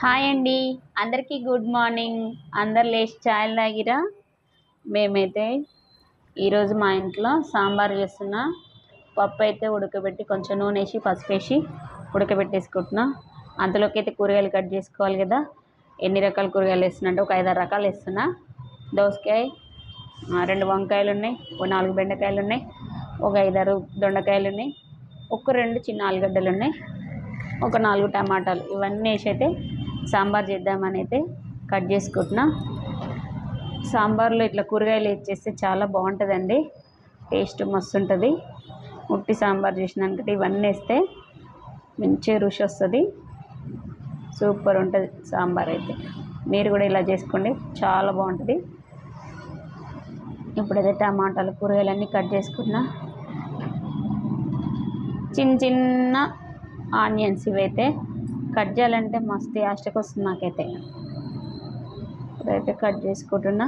Hi అండి. అందరికీ good morning. అందరు లేచి ఛాయ్ తాగిరా? మేమైతే ఈరోజు మా ఇంట్లో సాంబార్ చేస్తున్నా. పప్పు అయితే ఉడకబెట్టి కొంచెం నూనె వేసి పసుపు వేసి ఉడకబెట్టేసుకుంటున్నా. అంతలోకి అయితే కూరగాయలు కట్ చేసుకోవాలి కదా. ఎన్ని రకాల కూరగాయలు వేస్తున్నా అంటే ఒక ఐదారు రకాలు వేస్తున్నా. దోసకాయ రెండు వంకాయలు ఉన్నాయి ఒక నాలుగు బెండకాయలు ఉన్నాయి ఒక ఐదారు దొండకాయలు ఉన్నాయి ఒక రెండు చిన్న ఆలుగడ్డలు ఉన్నాయి ఒక నాలుగు టమాటాలు. ఇవన్నీ వేసి అయితే సాంబార్ చేద్దామని అయితే కట్ చేసుకుంటున్నా. సాంబార్లో ఇట్లా కూరగాయలు వేసేస్తే చాలా బాగుంటుందండి. టేస్ట్ మస్తు ఉంటుంది ఉట్టి సాంబార్ చేసినాక ఇవన్నీ వేస్తే మంచి రుచి వస్తుంది. సూపర్ ఉంటుంది సాంబార్ అయితే. మీరు కూడా ఇలా చేసుకోండి చాలా బాగుంటుంది. ఇప్పుడైతే టమాటాలు కూరగాయలన్నీ కట్ చేసుకున్నా. చిన్న చిన్న ఆనియన్స్ ఇవైతే కట్ చేయాలంటే మస్తు యాస్టకి వస్తుంది నాకైతే. ఇప్పుడైతే కట్ చేసుకుంటున్నా.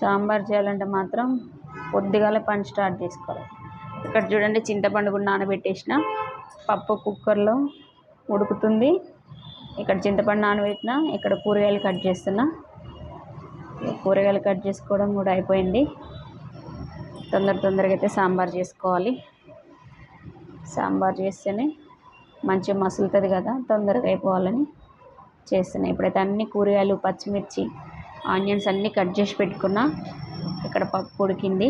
సాంబార్ చేయాలంటే మాత్రం పొద్దుగాల పని స్టార్ట్ చేసుకోవాలి. ఇక్కడ చూడండి చింతపండు కూడా నానబెట్టేసిన. పప్పు కుక్కర్లో ఉడుకుతుంది. ఇక్కడ చింతపండు నానబెట్టిన. ఇక్కడ కూరగాయలు కట్ చేస్తున్నా. కూరగాయలు కట్ చేసుకోవడం కూడా అయిపోయింది. తొందర తొందరగా అయితే సాంబార్ చేసుకోవాలి. సాంబార్ చేస్తేనే మంచిగా మసులుతుంది కదా తొందరగా అయిపోవాలని చేస్తున్నాయి ఇప్పుడైతే అన్ని కూరగాయలు పచ్చిమిర్చి ఆనియన్స్ అన్నీ కట్ చేసి పెట్టుకున్నా. ఇక్కడ పప్పు ఉడికింది.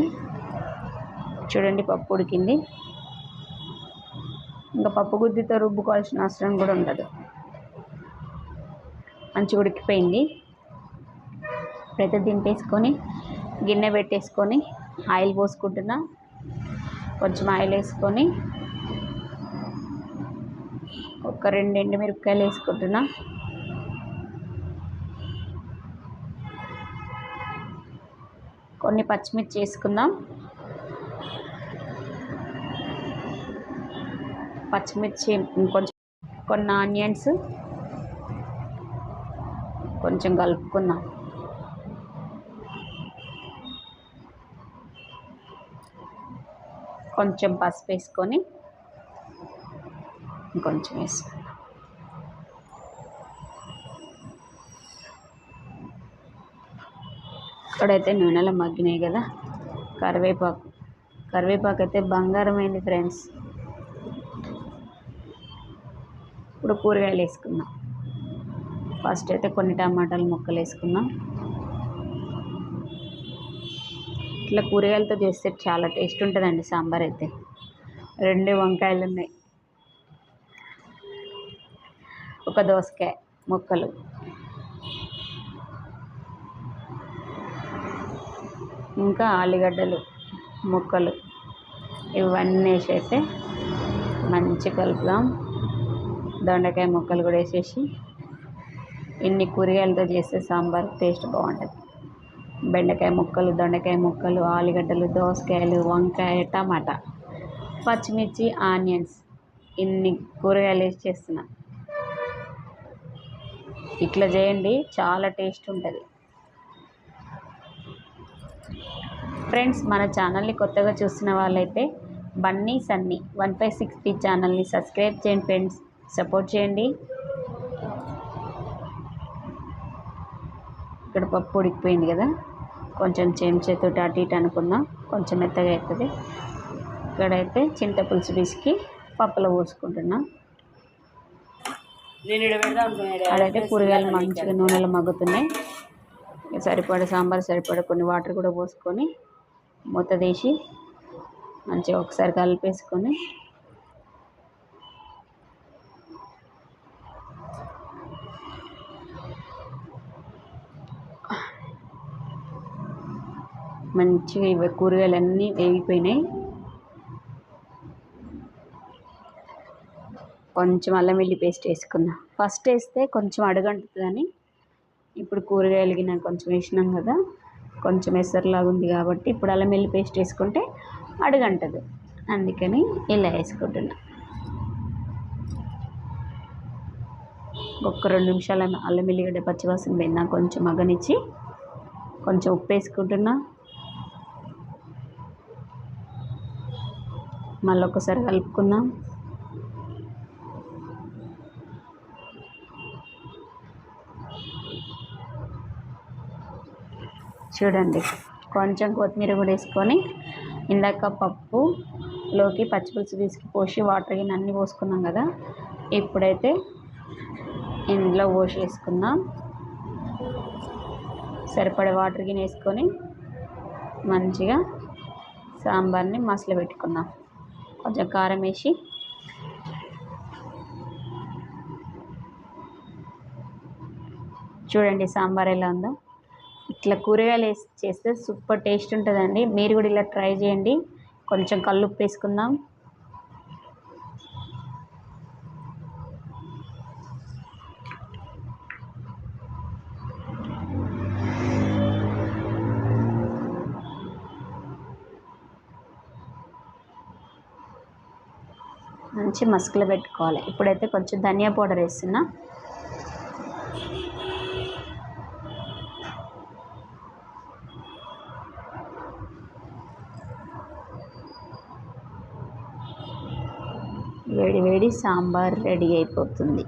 చూడండి పప్పు ఉడికింది. ఇంకా పప్పు గుద్దితో రుబ్బుకోవాల్సిన అవసరం కూడా ఉండదు. మంచిగా ఉడికిపోయింది. ఇప్పుడైతే దింపేసుకొని గిన్నె పెట్టేసుకొని ఆయిల్ పోసుకుంటున్నా. కొంచెం ఆయిల్ వేసుకొని ఒక రెండు ఎండుమిరపకాయలు వేసుకుంటున్నా. కొన్ని పచ్చిమిర్చి వేసుకుందాం. పచ్చిమిర్చి కొంచెం కొన్ని ఆనియన్స్ కొంచెం కలుపుకుందాం. కొంచెం పసుపు వేసుకొని ఇంకొంచెం వేసుకున్నాం ఇక్కడైతే నూనెలో మగ్గినాయి కదా. కరివేపాకు. కరివేపాకు అయితే బంగారమైంది ఫ్రెండ్స్. ఇప్పుడు కూరగాయలు వేసుకుందాం. ఫస్ట్ అయితే కొన్ని టమాటాలు ముక్కలు వేసుకుందాం. ఇట్లా కూరగాయలతో చేస్తే చాలా టేస్ట్ ఉంటుందండి సాంబార్ అయితే. రెండు వంకాయలు ఉన్నాయి. ఒక దోసకాయ ముక్కలు. ఇంకా ఆలుగడ్డలు ముక్కలు. ఇవన్నీ వేసేస్తే మంచి కలుపుదాం. దొండకాయ ముక్కలు కూడా వేసేసి. ఇన్ని కూరగాయలతో చేస్తే సాంబార్ టేస్ట్ బాగుంటుంది. బెండకాయ ముక్కలు దొండకాయ ముక్కలు ఆలుగడ్డలు దోసకాయలు వంకాయ టమాటా పచ్చిమిర్చి ఆనియన్స్. ఇన్ని కూరగాయలు వేసి చేస్తున్నా. ఇట్లా చేయండి చాలా టేస్ట్ ఉంటుంది. ఫ్రెండ్స్ మన ఛానల్ని కొత్తగా చూస్తున్న వాళ్ళైతే Bunny Sunny one five six ఛానల్ని సబ్స్క్రైబ్ చేయండి ఫ్రెండ్స్. సపోర్ట్ చేయండి. ఇక్కడ పప్పు ఉడికిపోయింది కదా. కొంచెం చెంచాతో అటు ఇటు అనుకుందాం. కొంచెం మెత్తగా అవుతుంది. ఇక్కడైతే చింతపులుసు పిసికి పప్పులో పోసుకుంటున్నా. అడైతే కూరగాయలు మంచిగా నూనెలో మగ్గుతున్నాయి. సరిపడ సాంబార్ సరిపడ కొన్ని వాటర్ కూడా పోసుకొని మూత తీసి మంచిగా ఒకసారి కలిపేసుకొని మంచిగా కూరగాయలు అన్నీ వేగిపోయినాయి. కొంచెం అల్లం వెల్లి పేస్ట్ వేసుకుందాం ఫస్ట్ వేస్తే కొంచెం అడుగంటుందని ఇప్పుడు కూరగాయలు గిన్నె కొంచెం వేసినాం కదా కొంచెం ఎసరులాగా ఉంది కాబట్టి ఇప్పుడు అల్లం వెల్లి పేస్ట్ వేసుకుంటే అడుగంటదు. అందుకని ఇలా వేసుకుంటున్నా. ఒక్క రెండు నిమిషాలు అల్లం వెల్లిగడ్డ పచ్చివాసన పోయిందా. కొంచెం మగనిచ్చి కొంచెం ఉప్పు వేసుకుంటున్నా. మళ్ళీ ఒకసారి కలుపుకుందాం. చూడండి కొంచెం కొత్తిమీర కూడా వేసుకొని ఇందాక పప్పులోకి పచ్చిపులుసు తీసుకు పోసి వాటర్ గిన్నె అన్నీ పోసుకున్నాం కదా ఇప్పుడైతే ఇందులో పోసి వేసుకుందాం. సరిపడే వాటర్ గిన్నె వేసుకొని మంచిగా సాంబార్ని మసలు పెట్టుకుందాం కొంచెం కారం వేసి. చూడండి సాంబార్ ఎలా ఉందో. ఇట్లా కూరగాయలు వేసి చేస్తే సూపర్ టేస్ట్ ఉంటుందండి. మీరు కూడా ఇలా ట్రై చేయండి. కొంచెం కల్లుప్పు వేసుకుందాం. మంచి మస్కులు పెట్టుకోవాలి. ఇప్పుడైతే కొంచెం ధనియా పౌడర్ వేస్తున్నా. వేడి వేడి సాంబార్ రెడీ అయిపోతుంది.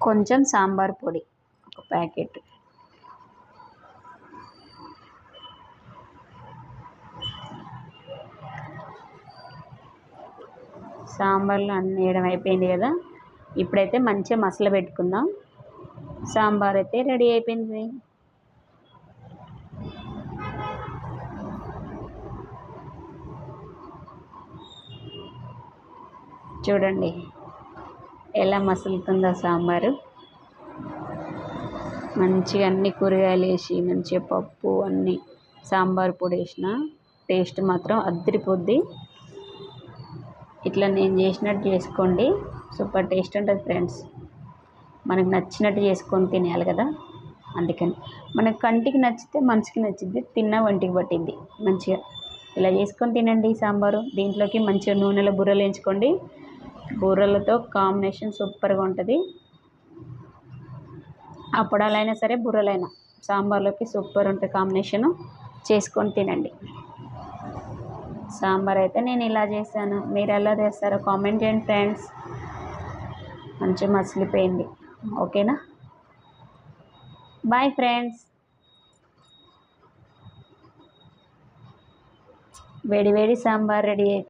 కొంచెం సాంబార్ పొడి ఒక ప్యాకెట్. సాంబార్లో అన్నీ వేయడం అయిపోయింది కదా. ఇప్పుడైతే మంచిగా మసాలా పెట్టుకుందాం. సాంబార్ అయితే రెడీ అయిపోయింది. చూడండి ఎలా మసులుతుందో సాంబారు. మంచిగా అన్ని కూరగాయలు వేసి మంచిగా పప్పు అన్నీ సాంబార్ పొడి వేసిన టేస్ట్ మాత్రం అద్దరిపోద్ది. ఇట్లా నేను చేసినట్టు చేసుకోండి. సూపర్ టేస్ట్ ఉంటుంది ఫ్రెండ్స్. మనకు నచ్చినట్టు చేసుకొని తినేయాలి కదా. అందుకని మనకు కంటికి నచ్చితే మనసుకి నచ్చిద్ది తిన్నా వంటికి పట్టిద్ది. మంచిగా ఇలా చేసుకొని తినండి సాంబారు. దీంట్లోకి మంచిగా నూనెలో బుర్రలు వేయించుకోండి. బూరలతో కాంబినేషన్ సూపర్గా ఉంటుంది. అప్పడాలైనా సరే బుర్రలైనా సాంబార్లోకి సూపర్ ఉంటుంది కాంబినేషను. చేసుకొని తినండి. సాంబార్ అయితే నేను ఇలా చేశాను. మీరు ఎలా చేస్తారో కామెంట్ చేయండి ఫ్రెండ్స్. మంచి మసిలిపోయింది. ఓకేనా? Bye friends. వేడి వేడి సాంబార్ రెడీ